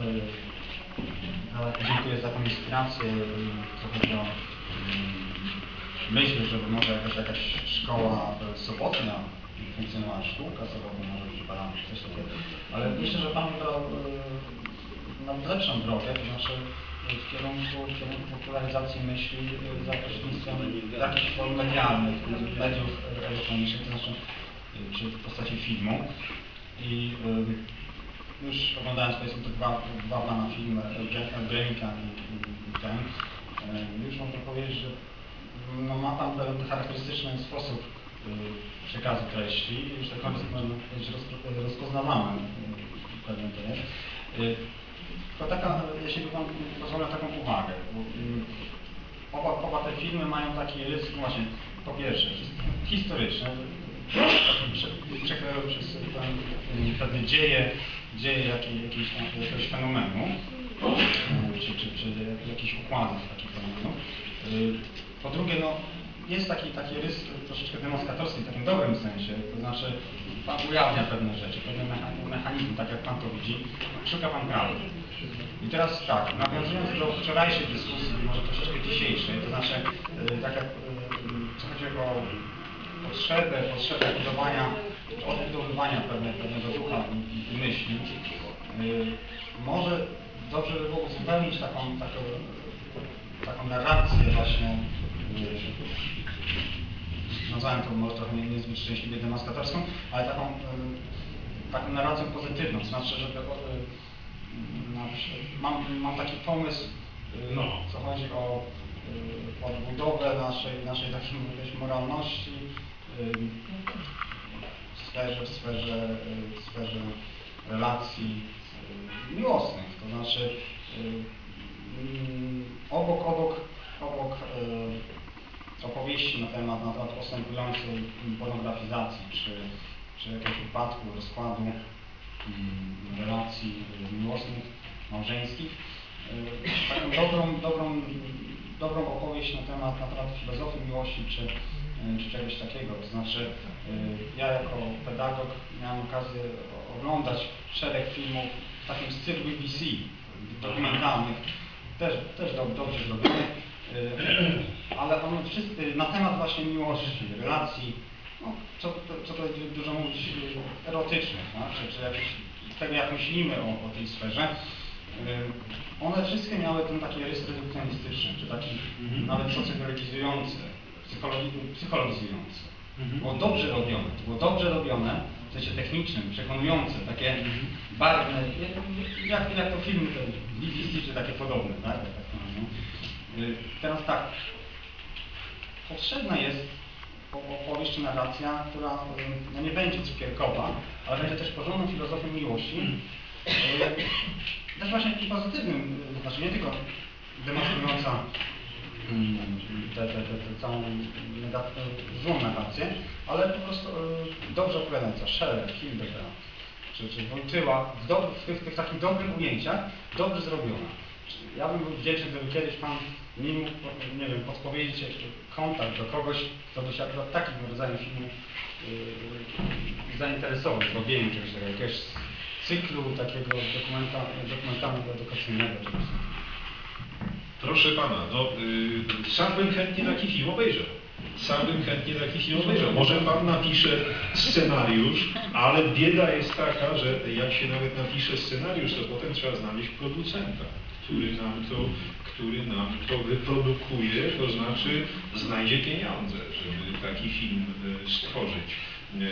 y, dziękuję za taką inspirację, y, co chodzi o y, myśl, żeby może jakaś, jakaś szkoła y, sobotnia funkcjonowała, szkółka sobotnia, może przypada coś takiego. Ale myślę, że Pan wybrał y, nawet lepszą drogę, to znaczy w kierunku, w kierunku popularyzacji myśli za pośrednictwem jakichś form medialnych, mediów elektronicznych, to znaczy czy w postaci filmu. I już oglądając powiedzmy te dwa, dwa pana filmy, Gremika i, i, ten, y, już można powiedzieć, że no, ma pan pewien charakterystyczny sposób y, przekazu treści i że tak powiem, można powiedzieć, rozpro- rozpoznawalny y, pewien. Y, Tylko taka, jeśli by pan pozwolił na taką uwagę, oba, oba te filmy mają taki rys, właśnie, po pierwsze, his- historyczny, taki prze- przekrojowy przez pewne dzieje, dzieje jakiej, jakiejś, jakiegoś fenomenu, czy, czy, czy jakichś układów takich fenomenów. Y, Po drugie, no, jest taki, taki rys troszeczkę demonstratorski w takim dobrym sensie, to znaczy Pan ujawnia pewne rzeczy, pewne mecha- mechanizmy, tak jak Pan to widzi, szuka Pan prawdy. I teraz tak, nawiązując do wczorajszej dyskusji, może troszeczkę dzisiejszej, to znaczy, y, tak jak y, co chodzi o potrzebę, potrzebę budowania, odbudowywania pewne, pewnego ducha i, myśli, y, może dobrze by było uzupełnić taką, taką, taką narrację właśnie, y, nazwałem to może trochę nie- niezbyt szczęśliwie demaskatorską, ale taką, y, taką narracją pozytywną, znaczy, żeby mam, mam taki pomysł, No. co chodzi o odbudowę naszej, naszej takiej moralności w sferze, w sferze, w sferze relacji y, miłosnych, to znaczy y, mm, obok, obok, obok y, opowieści na temat, na temat postępującej pornografizacji, czy, czy jakiegoś upadku, rozkładu mm, relacji miłosnych, małżeńskich, taką dobrą, dobrą, dobrą opowieść na temat, na temat filozofii miłości, czy, czy czegoś takiego. To znaczy, y, ja jako pedagog miałem okazję oglądać szereg filmów w takim stylu BBC, dokumentalnych, też, też dob- dobrze zrobionych, y, ale one wszystkie na temat właśnie miłości, relacji, no, co, co tutaj du- dużo mówić, y, erotycznych, no, czy, czy jakichś, tego jak myślimy o, o tej sferze. One wszystkie miały ten taki rys redukcjonistyczny, czy taki Mhm. nawet socjologizujący, psychologi- psychologizujący. Mhm. Było dobrze robione, to było dobrze robione, w sensie technicznym, przekonujące, takie barwne, jak- jak, to filmy te BBC czy takie podobne, tak? Tak to mówią. Y, Teraz tak, potrzebna jest opowieść czy narracja, która no nie będzie cukierkowa, ale będzie też porządną filozofią miłości. Y, Też właśnie i pozytywnym, y, znaczy nie tylko demonstrująca mm, tę te, te całą negat- złą narrację, ale po prostu y, dobrze opowiadająca, Scheller, Hildegard, czy, czy Wojtyła, w, do, w, tych, tych takich dobrych ujęciach, dobrze zrobiona. Ja bym był wdzięczny, gdyby kiedyś Pan mi mógł, nie wiem, podpowiedzieć jakiś kontakt do kogoś, kto by się akurat takim rodzajem filmu yy, zainteresował, zrobieniem czegoś takiego, jakiegoś cyklu takiego dokumenta, dokumentalnego, edukacyjnego. Czy coś. Proszę pana, no y, sam bym chętnie taki film obejrzał. Sam bym chętnie taki film obejrzał. Może pan napisze scenariusz, ale bieda jest taka, że jak się nawet napisze scenariusz, to potem trzeba znaleźć producenta, który nam to, który nam to wyprodukuje, to znaczy znajdzie pieniądze, żeby taki film y, stworzyć. Y, y,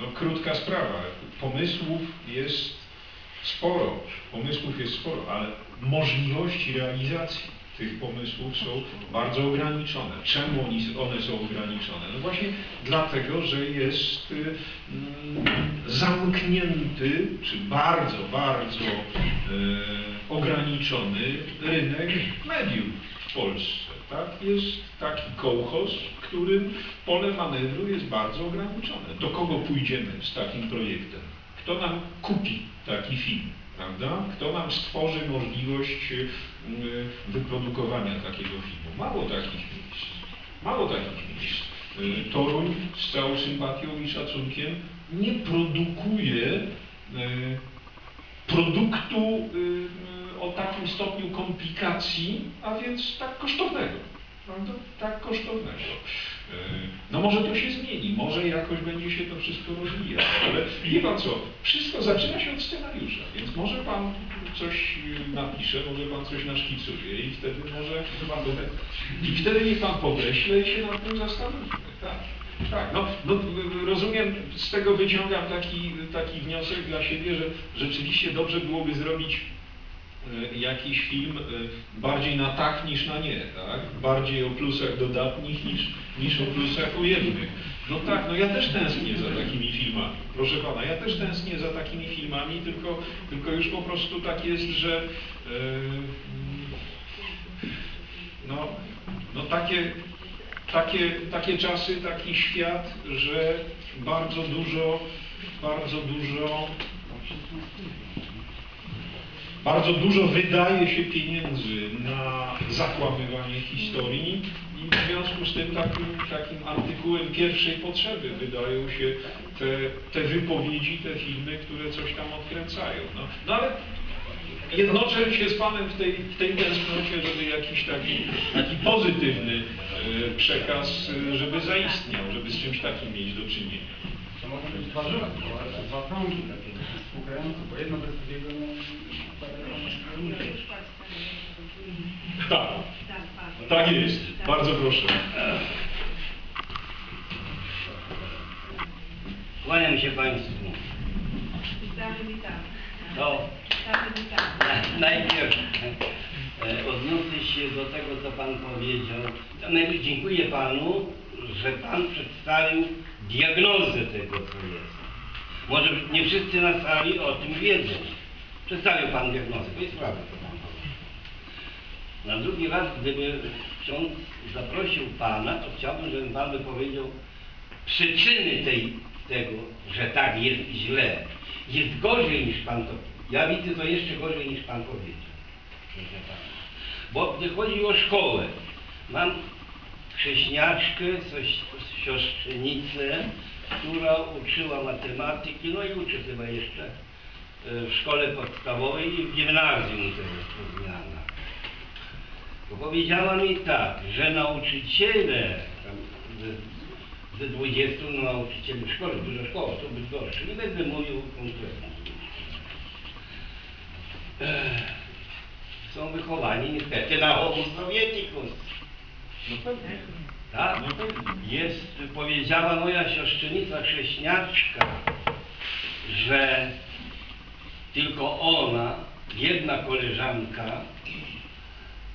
No, krótka sprawa. Pomysłów jest sporo, pomysłów jest sporo, ale możliwości realizacji tych pomysłów są bardzo ograniczone. Czemu one są ograniczone? No właśnie dlatego, że jest mm, zamknięty, czy bardzo, bardzo y, ograniczony rynek mediów w Polsce. Tak? Jest taki kołchoz, w którym pole manewru jest bardzo ograniczone. Do kogo pójdziemy z takim projektem? Kto nam kupi taki film? Prawda? Kto nam stworzy możliwość y, wyprodukowania takiego filmu? Mało takich miejsc. Mało takich miejsc. Y, Toruń z całą sympatią i szacunkiem nie produkuje y, produktu y, o takim stopniu komplikacji, a więc tak kosztownego. Prawda? Tak kosztownego. Y, No może to się zmieni, może jakoś będzie się to wszystko rozwijać, ale wie pan co, wszystko zaczyna się od scenariusza, więc może pan coś y, napisze, może pan coś naszkicuje i wtedy może i wtedy niech pan podeśle i się nad tym zastanówmy. Tak. Tak, no, no rozumiem, z tego wyciągam taki, taki wniosek dla siebie, że rzeczywiście dobrze byłoby zrobić e, jakiś film e, bardziej na tak niż na nie, tak? Bardziej o plusach dodatnich niż, niż o plusach ujemnych. No tak, no ja też tęsknię za takimi filmami, proszę pana, ja też tęsknię za takimi filmami, tylko, tylko już po prostu tak jest, że e, no, no takie, takie, takie czasy, taki świat, że bardzo dużo, bardzo dużo bardzo dużo wydaje się pieniędzy na zakłamywanie historii i w związku z tym takim, takim artykułem pierwszej potrzeby wydają się te, te wypowiedzi, te filmy, które coś tam odkręcają. No, no ale jednoczę się z Panem w tej, w tej tęsknocie, żeby jakiś taki, taki pozytywny e, przekaz, e, żeby zaistniał, żeby z czymś takim mieć do czynienia. To mogą być dwa żywe, dwa takie współgrające, bo jedno bez drugiego Tak, tak jest. Bardzo proszę. Kłaniam się Państwu. To najpierw e, odniosę się do tego, co Pan powiedział. Najpierw dziękuję Panu, że Pan przedstawił diagnozę tego, co jest. Może nie wszyscy na sali o tym wiedzą. Przedstawił Pan co Pan powiedział. Na drugi raz, gdyby ksiądz zaprosił Pana, to chciałbym, żeby Pan by powiedział przyczyny tej, tego, że tak jest źle. Jest gorzej niż Pan to. Ja widzę to jeszcze gorzej niż Pan powiedział. Bo gdy chodzi o szkołę, mam chrześniaczkę, coś, siostrzenicę, która uczyła matematyki, no i uczy chyba jeszcze w szkole podstawowej i w gimnazjum teraz po zmianach. To powiedziała mi tak, że nauczyciele, ze, ze 20 nauczycieli w szkole, duża szkoła, to być gorsze, nie będę mówił konkretnie. Są wychowani niestety na homo sovietikus. No pewnie. Tak? No pewnie. Jest, powiedziała moja siostrzenica chrześniaczka, że tylko ona, jedna koleżanka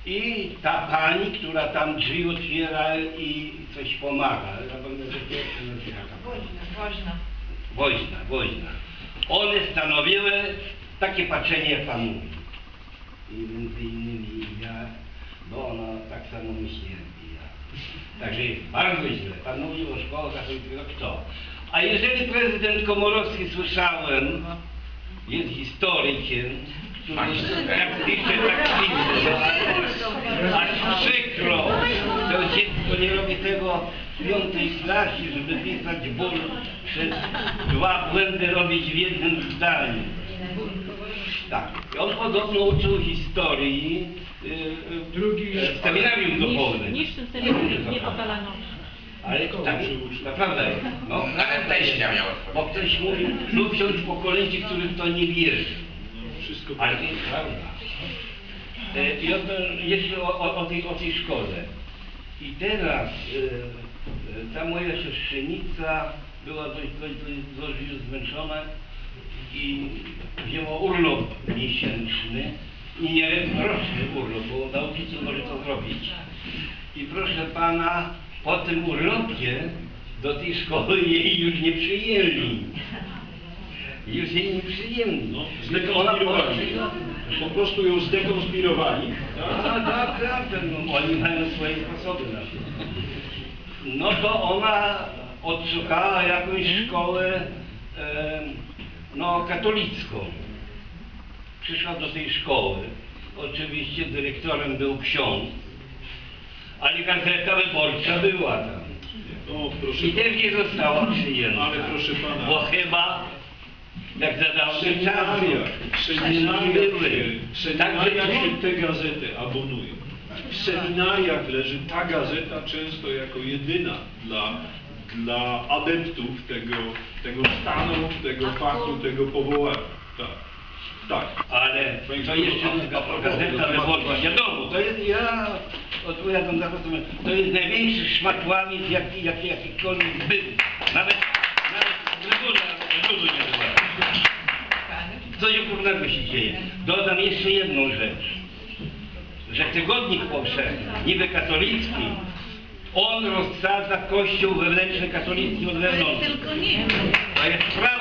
i ta pani, która tam drzwi otwiera i coś pomaga. Zapomnę, że pierwszy nazywa. Woźna, woźna. Woźna, woźna. One stanowiły takie patrzenie, jak Pan mówi. I między innymi ja, bo ona tak samo myśli jak ja. Także jest bardzo źle. Pan mówił o szkołach katolickiego kto? A jeżeli prezydent Komorowski słyszałem, jest historykiem, który jak pisze tak pisze, aż przykro, to dziecko nie robi tego w piątej klasie, żeby pisać ból przez dwa błędy robić w jednym zdaniu. Tak. I on podobno uczył historii y, y, Drugi- w seminarium duchownym. Niż w tym seminarium nie opalano. Ale tak, naprawdę, no, Nawet teścia miał bo ktoś mówił, lub wziąć pokolenie, których to nie wierzy. No, wszystko Ale to jest prawda. E, I oto, jeśli o, o, o, tej, o tej szkole. I teraz e, e, ta moja siostrzenica była dość, dość, dość, dość zmęczona i wzięła urlop miesięczny i nie roczny urlop, bo nauczyciel może to zrobić. I proszę pana, po tym urlopie do tej szkoły jej już nie przyjęli. Już jej nie przyjęli. No, zdekonspirowali. Po prostu ją zdekonspirowali. a, tak, tak, no, oni mają swoje sposoby na to. No to ona odszukała jakąś szkołę e, no, katolicką. Przyszła do tej szkoły. Oczywiście dyrektorem był ksiądz, ale gazeta wyborcza była tam. O, proszę I też nie została przyjęta. Ale proszę pana. Bo chyba Jak za dawnych Seminariach, czasów. seminariach, Były. się- w seminariach Także się te gazety abonuje. W seminariach leży ta gazeta często jako jedyna dla, dla adeptów tego, tego stanu, tego fachu, tego powołania. Tak. Tak. Ale to jeszcze gazeta wyborcza. Wiadomo, to jest, ja odpowiadam za to, to jest największy szmatłamiec, jaki, jaki, jakikolwiek był. Nawet, nawet w Gregorza dużo nie było. Co się kurnego się dzieje? Dodam jeszcze jedną rzecz, że tygodnik powszechny, niby katolicki, on rozsadza kościół wewnętrzny katolicki od wewnątrz. Tylko nie. To jest prawda.